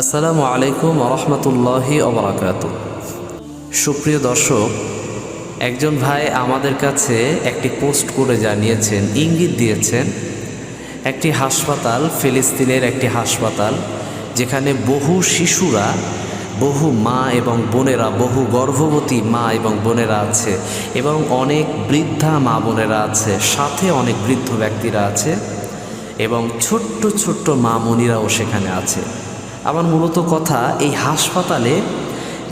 আসসালামু আলাইকুম রহমতুল্লাহি অবরাকাত সুপ্রিয় দর্শক, একজন ভাই আমাদের কাছে একটি পোস্ট করে জানিয়েছেন, ইঙ্গিত দিয়েছেন। একটি হাসপাতাল, ফিলিস্তিনের একটি হাসপাতাল, যেখানে বহু শিশুরা, বহু মা এবং বোনেরা, বহু গর্ভবতী মা এবং বোনেরা আছে এবং অনেক বৃদ্ধা মা বোনেরা আছে, সাথে অনেক বৃদ্ধ ব্যক্তিরা আছে এবং ছোট্ট ছোট্ট মা মনিরাও সেখানে আছে। আমার মূলত কথা এই হাসপাতালে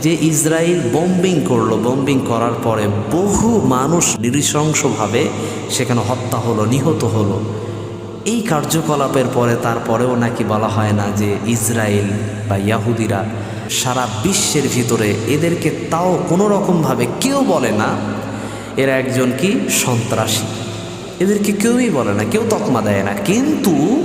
যে ইসরায়েল বোম্বিং করল বোম্বিং করার পরে বহু মানুষ নৃশংসভাবে সেখানে হত্যা হলো, নিহত হলো। এই কার্যকলাপের পরে তারপরেও নাকি বলা হয় না যে ইসরায়েল বা ইয়াহুদিরা সারা বিশ্বের ভিতরে এদেরকে তাও কোনো রকমভাবে কেউ বলে না, এরা একজন কি সন্ত্রাসী। এদেরকে কেউই বলে না, কেউ তকমা দেয় না। কিন্তু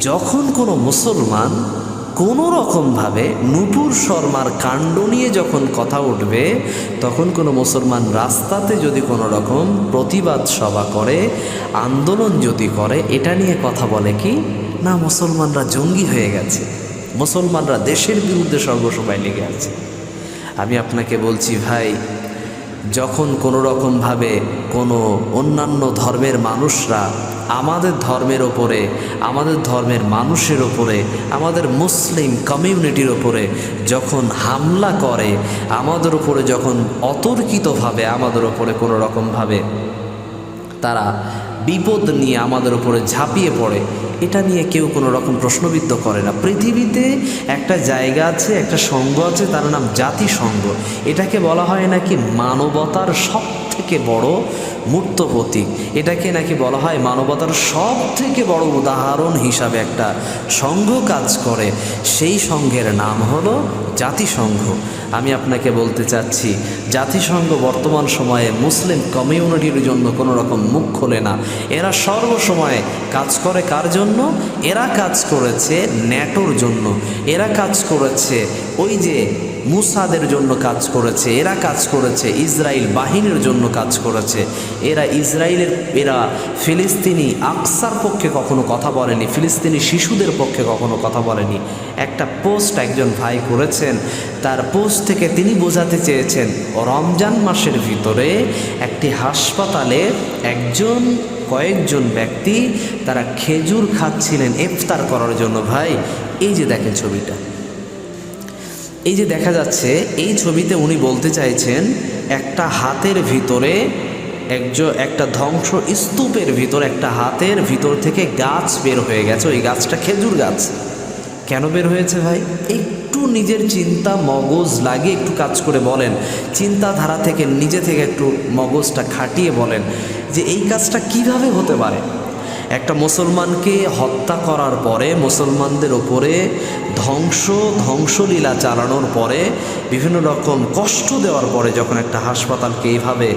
যখন কোনো মুসলমান কোনো রকমভাবে নুপুর শর্মার কাণ্ড নিয়ে যখন কথা উঠবে, তখন কোনো মুসলমান রাস্তাতে যদি কোনো রকম প্রতিবাদ সভা করে, আন্দোলন যদি করে, এটা নিয়ে কথা বলে কি? না, মুসলমানরা জঙ্গি হয়ে গেছে। মুসলমানরা দেশের বিরুদ্ধে সর্বসময় লেগে আছে। আমি আপনাকে বলছি, ভাই যখন কোনো রকমভাবে কোনো অন্যান্য ধর্মের মানুষরা আমাদের ধর্মের ওপরে, আমাদের ধর্মের মানুষের ওপরে, আমাদের মুসলিম কমিউনিটির ওপরে যখন হামলা করে, আমাদের ওপরে যখন অতর্কিতভাবে আমাদের ওপরে কোনো রকমভাবে তারা বিপদ নিয়ে আমাদের উপরে ঝাঁপিয়ে পড়ে এটা নিয়ে কেউ কোনো রকম প্রশ্নবিদ্ধ করে না। পৃথিবীতে একটা জায়গা আছে, একটা সংঘ আছে, তার নাম জাতিসংঘ। এটাকে বলা হয় নাকি মানবতার সব থেকে বড় মূর্ত প্রতীক। এটাকে নাকি বলা হয় মানবতার সব থেকে বড় উদাহরণ হিসাবে একটা সংঘ কাজ করে। সেই সংঘের নাম হলো জাতিসংঘ। আমি আপনাকে বলতে চাচ্ছি, জাতিসংঘ বর্তমান সময়ে মুসলিম কমিউনিটির জন্য কোনো রকম মুখ খোলে না। এরা সর্বসময় কাজ করে কার জন্য? এরা কাজ করেছে ন্যাটোর জন্য। এরা কাজ করেছে ওই যে মুসাদের জন্য কাজ করেছে, এরা কাজ করেছে ইসরায়েল বাহিনীর জন্য কাজ করেছে। এরা ইসরায়েলের এরা ফিলিস্তিনি আকসার পক্ষে কখনো কথা বলেনি, ফিলিস্তিনি শিশুদের পক্ষে কখনো কথা বলেনি। একটা পোস্ট একজন ভাই করেছেন, তার পোস্ট থেকে তিনি বোঝাতে চেয়েছেন, রমজান মাসের ভিতরে একটি হাসপাতালে একজন কয়েকজন ব্যক্তি তারা খেজুর খাচ্ছিলেন ইফতার করার জন্য, ভাই। এই যে দেখেন ছবিটা। এই যে দেখা যাচ্ছে, এই ছবিতে উনি বলতে চাইছেন, একটা হাতের ভিতরে একজন একটা ধ্বংস স্তূপের ভিতর, একটা হাতের ভিতর থেকে গাছ বের হয়ে গেছে। ওই গাছটা খেজুর গাছ। কেন বের হয়েছে, ভাই? একটু নিজের চিন্তা মগজ লাগিয়ে একটু কাজ করে বলেন। চিন্তাধারা থেকে, নিজে থেকে একটু মগজটা খাটিয়ে বলেন যে এই কাজটা কীভাবে হতে পারে? একটা মুসলমানকে হত্যা করার পরে মুসলমানদের ওপরে ধ্বংস, ধ্বংসলীলা চালানোর পরে বিভিন্ন রকম কষ্ট দেওয়ার পরে যখন একটা হাসপাতালকে এইভাবে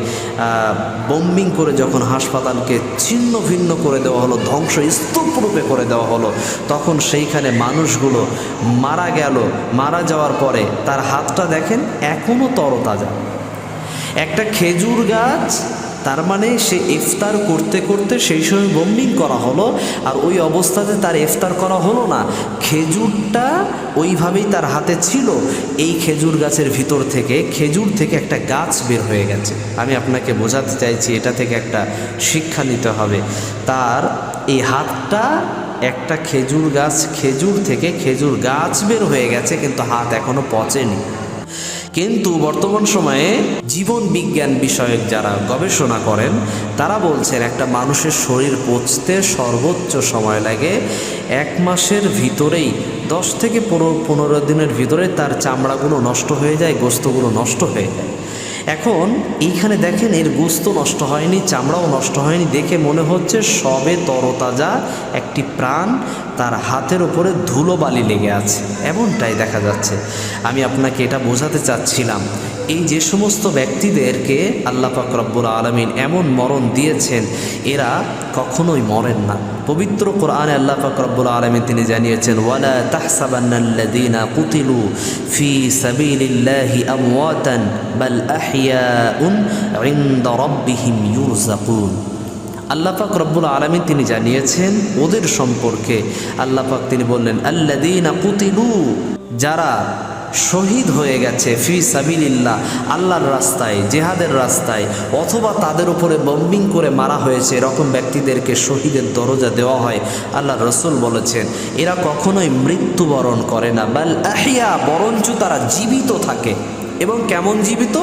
বোম্বিং করে যখন হাসপাতালকে ছিন্ন ভিন্ন করে দেওয়া হলো ধ্বংস স্তূপরূপে করে দেওয়া হলো, তখন সেইখানে মানুষগুলো মারা গেল। মারা যাওয়ার পরে তার হাতটা দেখেন এখনও তরতাজা। একটা খেজুর গাছ তার মানে সে ইফতার করতে করতে সেই সময় বম্বিং করা হলো, আর ওই অবস্থাতে তার ইফতার করা হলো না। খেজুরটা ওইভাবেই তার হাতে ছিল। এই খেজুর গাছের ভিতর থেকে, খেজুর থেকে একটা গাছ বের হয়ে গেছে। আমি আপনাকে বোঝাতে চাইছি, এটা থেকে একটা শিক্ষা নিতে হবে। তার এই হাতটা একটা খেজুর গাছ, খেজুর থেকে খেজুর গাছ বের হয়ে গেছে, কিন্তু হাত এখনও পচেনি। কিন্তু বর্তমান সময়ে জীবন বিজ্ঞান বিষয়ক যারা গবেষণা করেন, তারা বলছেন একটা মানুষের শরীর পচতে সর্বোচ্চ সময় লাগে এক মাসের ভিতরেই, দশ থেকে পনেরো পনেরো দিনের ভিতরে তার চামড়াগুলো নষ্ট হয়ে যায়, গোস্তগুলো নষ্ট হয়ে যায়। এখন এইখানে দেখেন এর গোস্ত নষ্ট হয়নি, চামড়াও নষ্ট হয়নি। দেখে মনে হচ্ছে সবে তরতাজা একটি প্রাণ তার হাতের ওপরে ধুলোবালি লেগে আছে। এমনটাই দেখা যাচ্ছে। আমি আপনাকে এটা বোঝাতে চাচ্ছিলাম। এই যে সমস্ত ব্যক্তিদেরকে আল্লাহ পাক রব্বুল আলমিন এমন মরণ দিয়েছেন, এরা কখনোই মরেন না। পবিত্র কোরআনে আল্লাহ রব্বুল আলমিন তিনি জানিয়েছেন, ওয়ালা তাহসাবান্নাল্লাযীনা কুতিলু ফি সাবিলিল্লাহি আমওয়াতান, বাল আহইয়াউন ইনদা রাব্বিহিম ইউরযাকুন আল্লাহ পাক রব্বুল আলমিন তিনি জানিয়েছেন ওদের সম্পর্কে। আল্লাহ পাক তিনি বললেন আল্লাদিনা কুতিলু, যারা শহীদ হয়ে গেছে ফি সাবিলিল্লাহ, আল্লাহর রাস্তায়, জেহাদের রাস্তায়, অথবা তাদের উপরে বম্বিং করে মারা হয়েছে, এরকম ব্যক্তিদেরকে শহীদের দরজা দেওয়া হয়। আল্লাহ রসুল বলেছেন, এরা কখনোই মৃত্যুবরণ করে না, বাল আহিয়া বরঞ্চ তারা জীবিত থাকে। এবং কেমন জীবিত?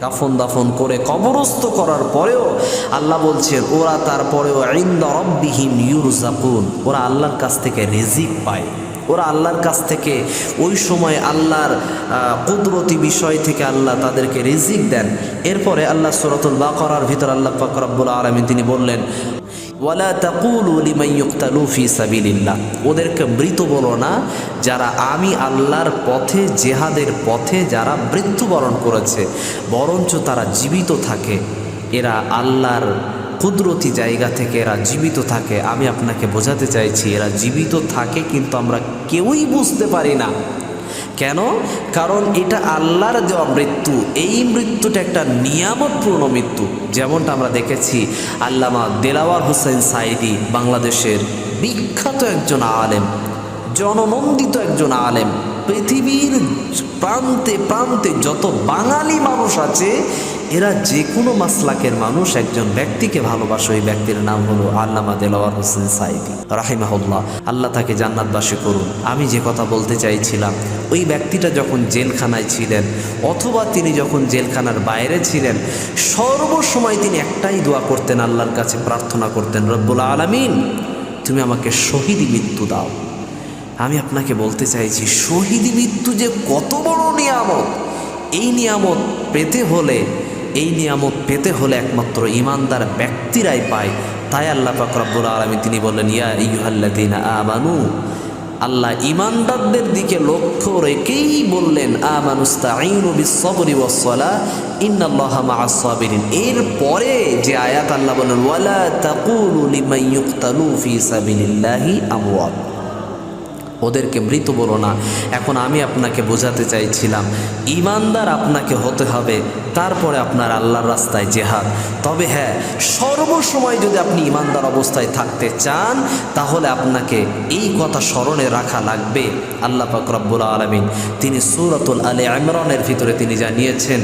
দাফন দাফন করে কবরস্থ করার পরেও আল্লাহ বলছেন ওরা তারপরেও ইন্দা রব্বিহীন ইউরজাকুন। ওরা আল্লাহর কাছ থেকে রিজিক পায়। ওরা আল্লাহর কাছ থেকে ওই সময় আল্লাহর কুদরতি বিষয় থেকে আল্লাহ তাদেরকে রিজিক দেন। এরপরে আল্লাহ সুরতুল বাকরার ভিতর আল্লাহ ফাকরাবুল আলমী তিনি বললেন ওয়ালা তাকুলু লিমান ইউক্তালু ফি সাবিলিল্লাহ। ওদেরকে মৃত বলো না, যারা আমি আল্লাহর পথে, জেহাদের পথে যারা মৃত্যুবরণ করেছে, বরঞ্চ তারা জীবিত থাকে। এরা আল্লাহর কুদরতি জায়গা থেকে এরা জীবিত থাকে। আমি আপনাকে বোঝাতে চাইছি, এরা জীবিত থাকে কিন্তু আমরা কেউই বুঝতে পারি না। কেন? কারণ এটা আল্লাহর দেওয়া মৃত্যু এই মৃত্যুটা একটা নিয়ামতপূর্ণ মৃত্যু। যেমনটা আমরা দেখেছি আল্লামা দেলাওয়ার হোসেন সাইদি বাংলাদেশের বিখ্যাত একজন আলেম, জননন্দিত একজন আলেম। পৃথিবীর প্রান্তে প্রান্তে যত বাঙালি মানুষ আছে, এরা যে কোনো মাসলাকের মানুষ, একজন ব্যক্তিকে ভালোবাসে, ওই ব্যক্তির নাম হলো আল্লামা দেলাওয়ার হোসেন সাইদি, রাহিমাহুল্লাহ। আল্লাহ তাকে জান্নাতবাসী করুন। আমি যে কথা বলতে চাইছিলাম, ওই ব্যক্তিটা যখন জেলখানায় ছিলেন, অথবা তিনি যখন জেলখানার বাইরে ছিলেন, সর্বসময় তিনি একটাই দোয়া করতেন, আল্লাহর কাছে প্রার্থনা করতেন, রব্বুল আলমিন, তুমি আমাকে শহীদি মৃত্যু দাও। আমি আপনাকে বলতে চাইছি, শহীদ মৃত্যু যে কত বড় নিয়ামত, এই নিয়ামত পেতে হলে, এই নিয়ামত পেতে হলে একমাত্র ইমানদার ব্যক্তিরাই পায়। তাই আল্লাহ পাক রব্বুল আলমী তিনি বললেন, ইয়া ইউহাল্লাদিনা আমানু। আল্লাহ ইমানদারদের দিকে লক্ষ্য রেখেই বললেন মাআস সাবিরিন এরপরে যে আয়াত আল্লাহ বলেন ওয়ালা তাকুলু লিমান ইউক্তালু ফি সাবিলিল্লাহি আমওয়াত। ওদেরকে মৃত বলো না। এখন আমি আপনাকে বোঝাতে চাইছিলাম ইমানদার আপনাকে হতে হবে, তারপরে আপনার আল্লাহর রাস্তায় জেহাদ। তবে হ্যাঁ সর্বসময় যদি আপনি ইমানদার অবস্থায় থাকতে চান, তাহলে আপনাকে এই কথা স্মরণে রাখা লাগবে। আল্লাহ পাক রব্বুল আলমিন তিনি সুরতুল আলী ইমরানের ভিতরে তিনি জানিয়েছেন,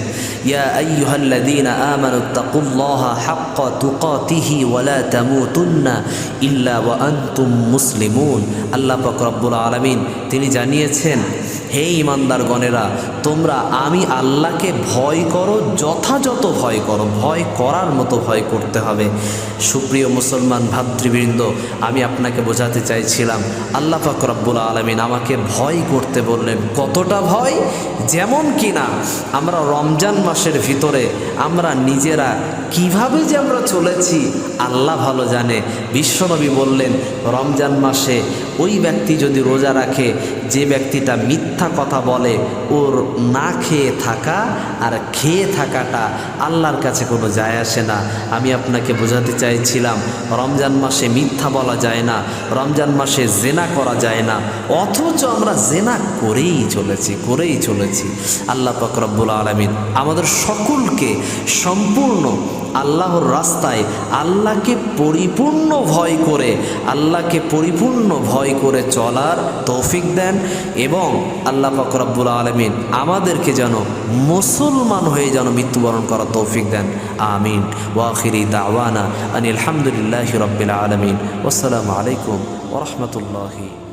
ইয়া ইল্লা আনতুম মুসলিমুন। আল্লাহ পাক রব্বুল আলমিন, তিনি জানিয়েছেন, হে ইমানদার গণেরা তোমরা আমি আল্লাহকে ভয় করো, যথাযথ ভয় করো, ভয় করার মতো ভয় করতে হবে। সুপ্রিয় মুসলমান ভাতৃবৃন্দ, আমি আপনাকে বোঝাতে চাইছিলাম, আল্লাহ পাক রব্বুল আলমিন আমাকে ভয় করতে বললেন। কতটা ভয়? যেমন কিনা, আমরা রমজান মাসের ভিতরে আমরা নিজেরা কীভাবে যে আমরা চলেছি, আল্লাহ ভালো জানে। বিশ্বনবী বললেন, রমজান মাসে ওই ব্যক্তি যদি রোজা রাখে, যে ব্যক্তিটা মিথ্যা কথা বলে, ওর না খেয়ে থাকা আর খেয়ে থাকাটা আল্লাহর কাছে কোনো যায় আসে না। আমি আপনাকে বোঝাতে চাইছিলাম, রমজান মাসে মিথ্যা বলা যায় না, রমজান মাসে জেনা করা যায় না, অথচ আমরা জেনা করেই চলেছি করেই চলেছি। আল্লাহ ফকরব্বুল আলমিন আমাদের সকলকে সম্পূর্ণ আল্লাহর রাস্তায় আল্লাহকে পরিপূর্ণ ভয় করে, আল্লাহকে পরিপূর্ণ ভয় করে চলার তৌফিক দেন এবং আল্লাহ ফকরাবুল আলমিন আমাদেরকে যেন মুসলমান হয়ে যেন মৃত্যুবরণ করার তৌফিক দেন। আমিন। ওয়াখিরি দাওয়ানা আনিল রবিল আলমিন। আসসালামু আলাইকুম ওরহমতুল্লাহি